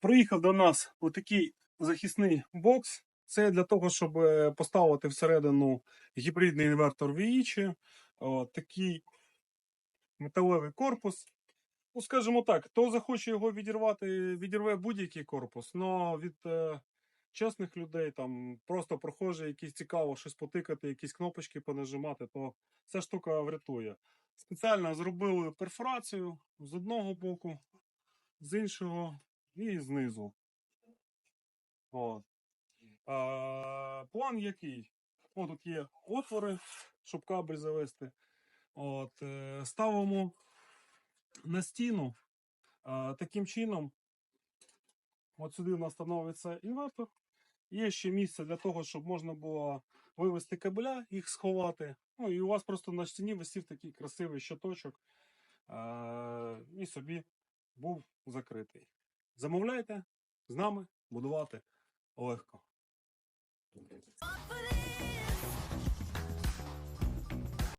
Приїхав до нас отакий захисний бокс. Це для того, щоб е, поставити всередину гібридний інвертор. От, такий металевий корпус. Ну, скажімо так, хто захоче його відірвати, відірве будь-який корпус. але від е, чесних людей, там просто прохожі, якісь цікаво щось потикати, якісь кнопочки понажимати, то ця штука врятує. Спеціально зробили перфорацію з одного боку, з іншого і знизу. От. А, план який? О, тут є отвори, щоб кабель завести. От, е, ставимо на стіну. А, таким чином, от сюди у нас становиться інвертор. Є ще місце для того, щоб можна було вивести кабеля, їх сховати. Ну і у вас просто на стіні висів такий красивий щиточок. І собі був закритий. Замовляйте з нами будувати легко.